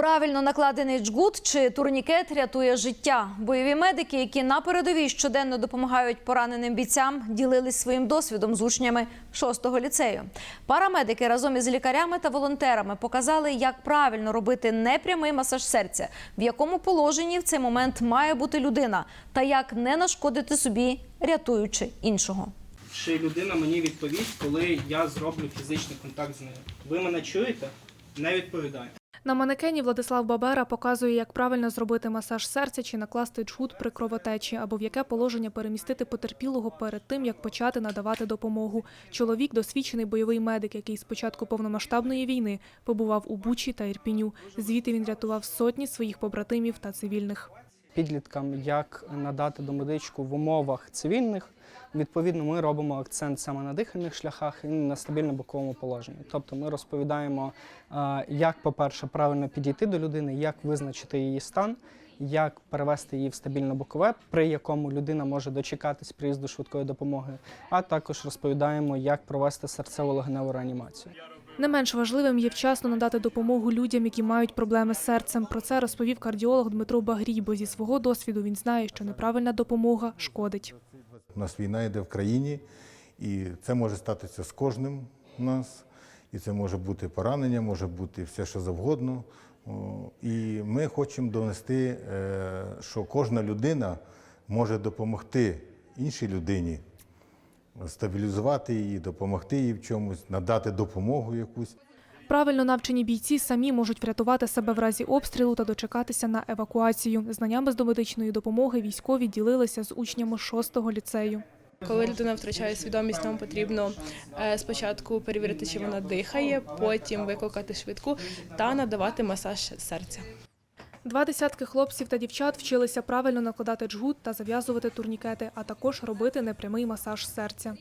Правильно накладений джгут чи турнікет рятує життя. Бойові медики, які на передовій щоденно допомагають пораненим бійцям, ділились своїм досвідом з учнями 6-го ліцею. Парамедики разом із лікарями та волонтерами показали, як правильно робити непрямий масаж серця, в якому положенні в цей момент має бути людина, та як не нашкодити собі, рятуючи іншого. Чи людина мені відповість, коли я зроблю фізичний контакт з нею? Ви мене чуєте? Не відповідає. На манекені Владислав Бабера показує, як правильно зробити масаж серця чи накласти джгут при кровотечі, або в яке положення перемістити потерпілого перед тим, як почати надавати допомогу. Чоловік досвідчений бойовий медик, який з початку повномасштабної війни побував у Бучі та Ірпіню. Звідти він рятував сотні своїх побратимів та цивільних. Підліткам як надати домедичку в умовах цивільних. Відповідно, ми робимо акцент саме на дихальних шляхах і на стабільно боковому положенні. Тобто ми розповідаємо, е, як, по-перше, правильно підійти до людини, як визначити її стан, як перевести її в стабільно бокове, при якому людина може дочекатись приїзду швидкої допомоги, а також розповідаємо, як провести серцево-легеневу реанімацію. Не менш важливим є вчасно надати допомогу людям, які мають проблеми з серцем. Про це розповів кардіолог Дмитро Багрій, бо зі свого досвіду він знає, що неправильна допомога шкодить. У нас війна йде в країні, і це може статися з кожним у нас. І це може бути поранення, може бути все, що завгодно. І ми хочемо донести, е, що кожна людина може допомогти іншій людині, стабілізувати її, допомогти їй в чомусь, надати допомогу якусь. Правильно навчені бійці самі можуть врятувати себе в разі обстрілу та дочекатися на евакуацію. Знаннями з домедичної допомоги військові ділилися з учнями 6-го ліцею. Коли людина втрачає свідомість, нам потрібно е, спочатку перевірити, чи вона дихає, потім викликати швидку та надавати масаж серця. Два десятки хлопців та дівчат вчилися правильно накладати джгут та зав'язувати турнікети, а також робити непрямий масаж серця.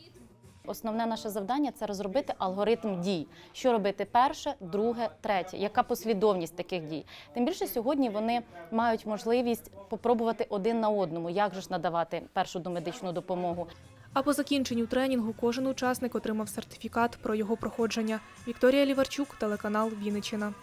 Основне наше завдання це розробити алгоритм дій. Що робити перше, друге, третє, яка послідовність таких дій. Тим більше сьогодні вони мають можливість попробувати один на одному, як же ж надавати першу домедичну допомогу. А по закінченню тренінгу кожен учасник отримав сертифікат про його проходження. Вікторія Ліварчук, телеканал Вінниччина.